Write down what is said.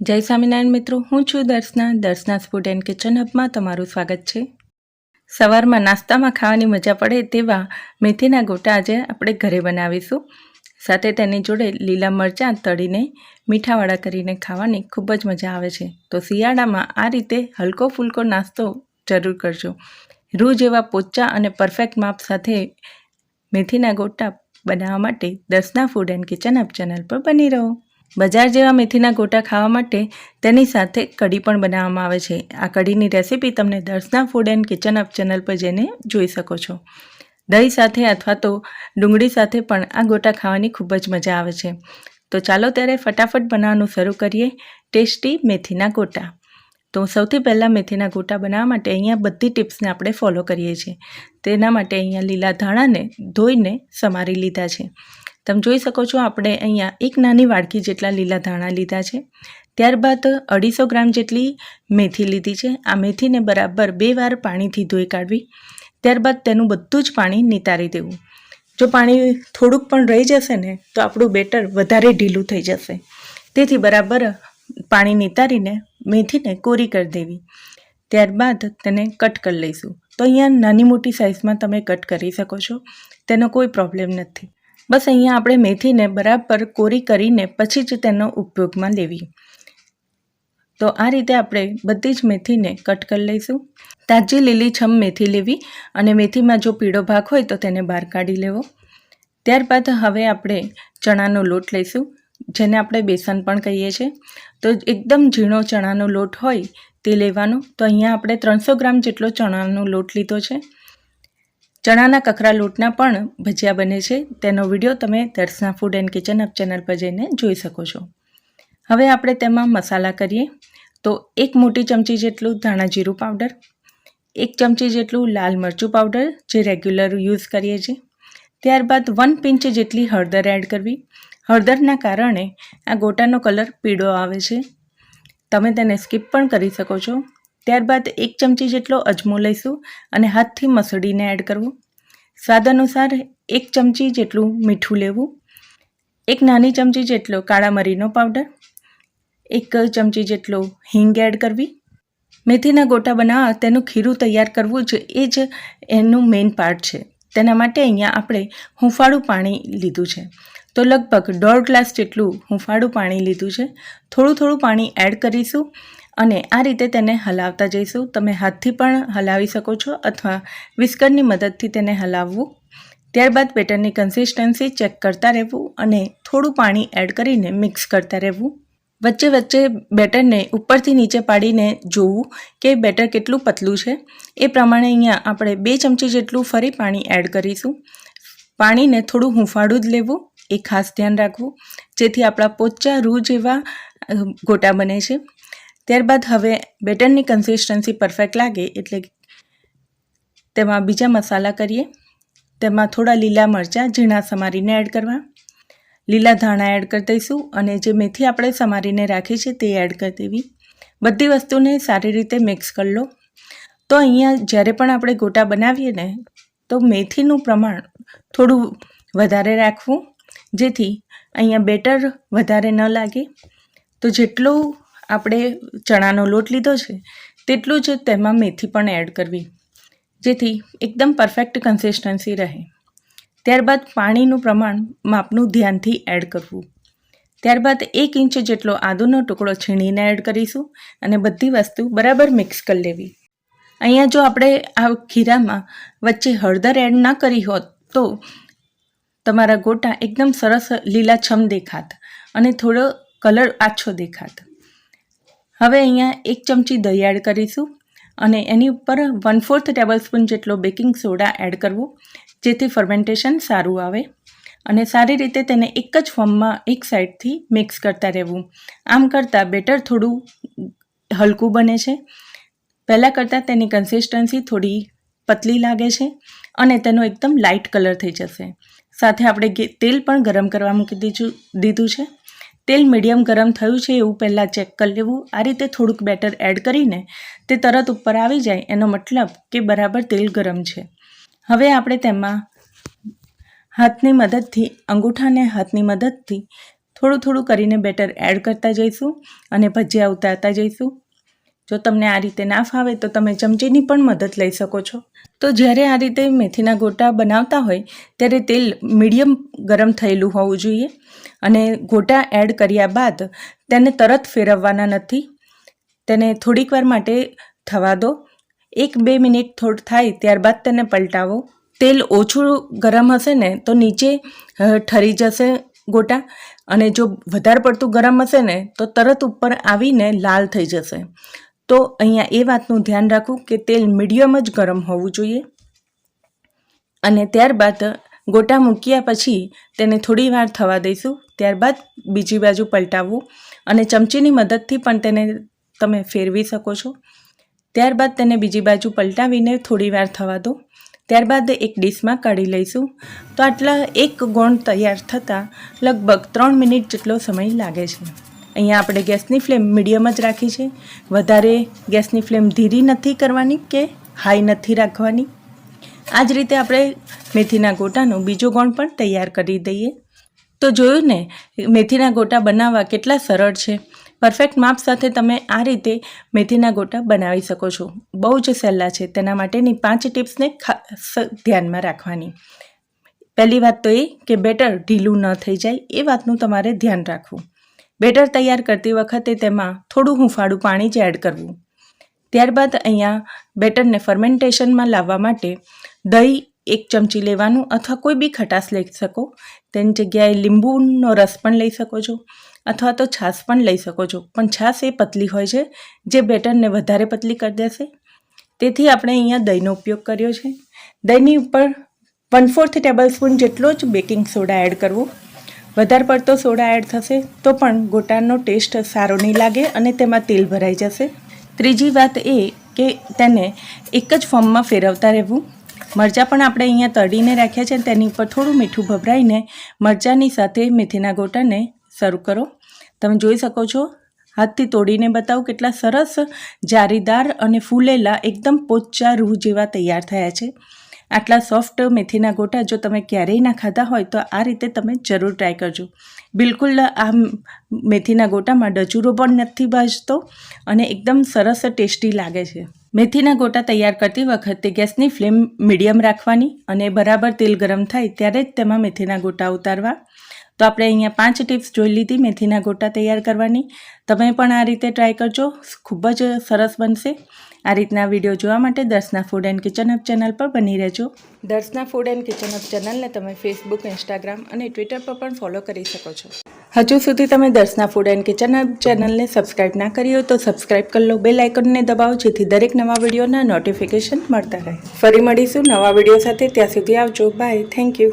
જય સ્વામિનારાયણ મિત્રો, હું છું Darshana. Darshana food and kitchen હબમાં તમારું સ્વાગત છે. સવારમાં નાસ્તામાં ખાવાની મજા પડે તેવા મેથીના ગોટા આજે આપણે ઘરે બનાવીશું. સાથે તેની જોડે લીલા મરચાં તળીને મીઠાવાળા કરીને ખાવાની ખૂબ જ મજા આવે છે. તો શિયાળામાં આ રીતે હલકો ફૂલકો નાસ્તો જરૂર કરજો. રૂ જેવા પોચા અને પરફેક્ટ માપ સાથે મેથીના ગોટા બનાવવા માટે Darshana food and kitchen hub channel પર બની રહો. બજાર જેવા મેથીના ગોટા ખાવા માટે તેની સાથે કઢી પણ બનાવવામાં આવે છે. આ કઢીની રેસીપી તમને Darshana food and kitchen hub channel પર જઈને જોઈ શકો છો. દહીં સાથે અથવા તો ડુંગળી સાથે પણ આ ગોટા ખાવાની ખૂબ જ મજા આવે છે. તો ચાલો ત્યારે ફટાફટ બનાવવાનું શરૂ કરીએ ટેસ્ટી મેથીના ગોટા. તો સૌથી પહેલાં મેથીના ગોટા બનાવવા માટે અહીંયા બધી ટિપ્સને આપણે ફોલો કરીએ છીએ. તેના માટે અહીંયા લીલા ધાણાને ધોઈને સમારી લીધા છે. તમે જોઈ શકો છો આપણે અહીંયા એક નાની વાડકી જેટલા લીલા ધાણા લીધા છે. ત્યારબાદ અઢીસો ગ્રામ જેટલી મેથી લીધી છે. આ મેથીને બરાબર બે વાર પાણીથી ધોઈ કાઢવી. ત્યારબાદ તેનું બધું જ પાણી નિતારી દેવું. જો પાણી થોડુંક પણ રહી જશે ને, તો આપણું બેટર વધારે ઢીલું થઈ જશે. તેથી બરાબર પાણી નિતારીને મેથીને કોરી કરી દેવી. ત્યારબાદ તેને કટ કરી લઈશું. તો અહીંયા નાની મોટી સાઇઝમાં તમે કટ કરી શકો છો. તેનો કોઈ પ્રોબ્લેમ નથી. બસ અહીંયા આપણે મેથીને બરાબર કોરી કરીને પછી જ તેનો ઉપયોગમાં લેવી. તો આ રીતે આપણે બધી જ મેથીને કટ કરી લઈશું. તાજી લીલી છમ મેથી લેવી અને મેથીમાં જો પીળો ભાગ હોય તો તેને બહાર કાઢી લેવો. ત્યારબાદ હવે આપણે ચણાનો લોટ લઈશું, જેને આપણે બેસન પણ કહીએ છીએ. તો એકદમ ઝીણો ચણાનો લોટ હોય તે લેવાનો. તો અહીંયા આપણે ત્રણસો ગ્રામ જેટલો ચણાનો લોટ લીધો છે. ચણાના કકરા લોટના પણ ભજીયા બને છે. તેનો વીડિયો તમે Darshana food and kitchen hub channel પર જઈને જોઈ શકો છો. હવે આપણે તેમાં મસાલા કરીએ. તો એક મોટી ચમચી જેટલું ધાણા જીરું પાવડર, એક ચમચી જેટલું લાલ મરચું પાવડર, જે રેગ્યુલર યુઝ કરીએ છીએ. ત્યારબાદ વન પિંચ જેટલી હળદર એડ કરવી. હળદરના કારણે આ ગોટાનો કલર પીળો આવે છે. તમે તેને સ્કીપ પણ કરી શકો છો. ત્યારબાદ એક ચમચી જેટલો અજમો લઈશું અને હાથથી મસળીને એડ કરવું. સ્વાદ અનુસાર એક ચમચી જેટલું મીઠું લેવું. એક નાની ચમચી જેટલો કાળા મરીનો પાવડર. એક ચમચી જેટલો હિંગ એડ કરવી. મેથીના ગોટા બનાવવા તેનું ખીરું તૈયાર કરવું જ એ જ એનું મેઇન પાર્ટ છે. તેના માટે અહીંયા આપણે હુંફાળું પાણી લીધું છે. તો લગભગ દોઢ ગ્લાસ જેટલું હુંફાળું પાણી લીધું છે. થોડું થોડું પાણી એડ કરીશું. અને આ રીતે તેને હલાવતા જઈશું. તમે હાથથી પણ હલાવી શકો છો અથવા વિસ્કરની મદદથી તેને હલાવવું. ત્યારબાદ બેટરની કન્સિસ્ટન્સી ચેક કરતા રહેવું અને થોડું પાણી એડ કરીને મિક્સ કરતા રહેવું. વચ્ચે વચ્ચે બેટરને ઉપરથી નીચે પાડીને જોવું કે બેટર કેટલું પતલું છે. એ પ્રમાણે અહીંયા આપણે બે ચમચી જેટલું ફરી પાણી એડ કરીશું. પાણીને થોડું હુંફાળું જ લેવું, એ ખાસ ધ્યાન રાખવું, જેથી આપણા પોચા રૂ જેવા ગોટા બને છે. ત્યારબાદ હવે બેટરની કન્સિસ્ટન્સી પરફેક્ટ લાગે એટલે તેમાં બીજા મસાલા કરીએ. તેમાં થોડા લીલા મરચાં, ઝીણા સમારીને એડ કરવા. લીલા ધાણા એડ કરી દઈશું અને જે મેથી આપણે સમારીને રાખી છે તે એડ કરી દેવી. બધી વસ્તુને સારી રીતે મિક્સ કરી લો. તો અહીંયા જ્યારે પણ આપણે ગોટા બનાવીએ ને, તો મેથીનું પ્રમાણ થોડું વધારે રાખવું. જેથી અહીંયા બેટર વધારે ન લાગે. તો જેટલું આપણે ચણાનો લોટ લીધો છે, તેટલું જ તેમાં મેથી પણ એડ કરવી, જેથી એકદમ પરફેક્ટ કન્સિસ્ટન્સી રહે. ત્યારબાદ પાણીનું પ્રમાણ માપનું ધ્યાનથી એડ કરવું. ત્યારબાદ એક ઇંચ જેટલો આદુનો ટુકડો છીણીને એડ કરીશું અને બધી વસ્તુ બરાબર મિક્સ કરી લેવી. અહીંયા જો આપણે આ ખીરામાં વચ્ચે હળદર એડ ના કરી હોત, તો તમારા ગોટા એકદમ સરસ લીલાછમ દેખાત અને થોડો કલર આછો દેખાત. હવે અહીંયા એક ચમચી દહીં એડ કરીશું અને એની ઉપર વન ફોર્થ ટેબલ સ્પૂન જેટલો બેકિંગ સોડા એડ કરવો, જેથી ફર્મેન્ટેશન સારું આવે. અને સારી રીતે તેને એક જ ફોર્મમાં એક સાઈડથી મિક્સ કરતા રહેવું. આમ કરતાં બેટર થોડું હલકું બને છે. પહેલાં કરતાં તેની કન્સિસ્ટન્સી થોડી પતલી લાગે છે અને તેનો એકદમ લાઇટ કલર થઈ જશે. સાથે આપણે તેલ પણ ગરમ કરવા મૂકી દીધું દીધું છે. તેલ મીડિયમ ગરમ થયું છે એવું પહેલાં ચેક કરી લેવું. આ રીતે થોડુંક બેટર એડ કરીને તે તરત ઉપર આવી જાય એનો મતલબ કે બરાબર તેલ ગરમ છે. હવે આપણે તેમાં હાથની મદદથી, અંગૂઠાને હાથની મદદથી થોડું થોડું કરીને બેટર એડ કરતા જઈશું અને ભજીયા ઉતારતા જઈશું. જો તમને આ રીતે ના ફાવે તો તમે ચમચીની પણ મદદ લઈ શકો છો. તો જ્યારે આ રીતે મેથીના ગોટા બનાવતા હોય, ત્યારે તેલ મીડિયમ ગરમ થયેલું હોવું જોઈએ અને ગોટા એડ કર્યા બાદ તેને તરત ફેરવવાના નથી. તેને થોડીક વાર માટે થવા દો. એક બે મિનિટ થોડ થાય ત્યારબાદ તેને પલટાવો. તેલ ઓછું ગરમ હશે ને તો નીચે ઠરી જશે ગોટા અને જો વધારે પડતું ગરમ હશે ને તો તરત ઉપર આવીને લાલ થઈ જશે. તો અહીંયા એ વાતનું ધ્યાન રાખવું કે તેલ મીડિયમ જ ગરમ હોવું જોઈએ. અને ત્યારબાદ ગોટા મૂક્યા પછી તેને થોડી વાર થવા દઈશું. ત્યારબાદ બીજી બાજુ પલટાવવું અને ચમચીની મદદથી પણ તેને તમે ફેરવી શકો છો. ત્યારબાદ તેને બીજી બાજુ પલટાવીને થોડી વાર થવા દો. ત્યારબાદ એક ડીશમાં કાઢી લઈશું. તો આટલા એક ગોણ તૈયાર થતાં લગભગ ત્રણ મિનિટ જેટલો સમય લાગે છે. અહીંયા આપણે ગેસની ફ્લેમ મીડિયમ જ રાખી છે. વધારે ગેસની ફ્લેમ ધીરી નથી કરવાની કે હાઈ નથી રાખવાની. આ જ રીતે આપણે મેથીના ગોટાનો બીજો ગોણ પણ તૈયાર કરી દઈએ. તો જોયું ને, મેથીના ગોટા બનાવવા કેટલા સરળ છે. પરફેક્ટ માપ સાથે તમે આ રીતે મેથીના ગોટા બનાવી શકો છો. બહુ જ સહેલા છે. તેના માટેની પાંચ ટિપ્સને ખાસ ધ્યાનમાં રાખવાની. પહેલી વાત તો એ કે બેટર ઢીલું ન થઈ જાય, એ વાતનું તમારે ધ્યાન રાખવું. બેટર તૈયાર કરતી વખતે તેમાં થોડું હુંફાળું પાણી જ એડ કરવું. ત્યારબાદ અહીંયા બેટરને ફર્મેન્ટેશનમાં લાવવા માટે દહીં એક ચમચી લેવાનું અથવા કોઈ બી ખટાશ લઈ શકો. તેની જગ્યાએ લીંબુનો રસ પણ લઈ શકો છો અથવા તો છાશ પણ લઈ શકો છો. પણ છાશ એ પતલી હોય છે, જે બેટરને વધારે પતલી કરી દેશે. તેથી આપણે અહીંયા દહીંનો ઉપયોગ કર્યો છે. દહીંની ઉપર વન ફોર્થ ટેબલ સ્પૂન જેટલો જ બેકિંગ સોડા એડ કરવો. વધારે પડતો સોડા એડ થશે તો પણ ગોટાનો ટેસ્ટ સારો નહીં લાગે અને તેમાં તેલ ભરાઈ જશે. ત્રીજી વાત એ કે તેને એક જ ફોર્મમાં ફેરવતા રહેવું. મરચાં પણ આપણે અહીંયા તળીને રાખ્યા છે તેની ઉપર થોડું મીઠું ભભરાઈને મરચાંની સાથે મેથીના ગોટાને સર્વ કરો. તમે જોઈ શકો છો, હાથથી તોડીને બતાવું કેટલા સરસ જારીદાર અને ફૂલેલા, એકદમ પોચા રૂહ જેવા તૈયાર થયા છે. આટલા સોફ્ટ મેથીના ગોટા જો તમે ક્યારેય ના ખાધા હોય તો આ રીતે તમે જરૂર ટ્રાય કરજો. બિલકુલ આ મેથીના ગોટામાં ડચુરો પણ નથી ભાજતો અને એકદમ સરસ ટેસ્ટી લાગે છે. મેથીના ગોટા તૈયાર કરતી વખતે ગેસની ફ્લેમ મીડિયમ રાખવાની અને બરાબર તેલ ગરમ થાય ત્યારે જ તેમાં મેથીના ગોટા ઉતારવા. તો આપણે અહીંયા પાંચ ટિપ્સ જોઈ લીધી મેથીના ગોટા તૈયાર કરવાની. તમે પણ આ રીતે ટ્રાય કરજો. ખૂબ જ સરસ બનશે. આ રીતના વીડિયો જોવા માટે Darshana food and kitchen hub channel પર બની રહેજો. Darshana food and kitchen hub ચેનલને તમે ફેસબુક ઇન્સ્ટાગ્રામ અને ટ્વિટર પર પણ ફોલો કરી શકો છો. હજુ સુધી તમે Darshana food and kitchen hub ચેનલને સબસ્ક્રાઇબ ના કરી હોય તો સબસ્ક્રાઇબ કરી લો. બેલ આઇકનને દબાવો જેથી દરેક નવા વિડીયોના નોટિફિકેશન મળતા રહે. ફરી મળીશું નવા વીડિયો સાથે. ત્યાં સુધી આવજો. Bye thank you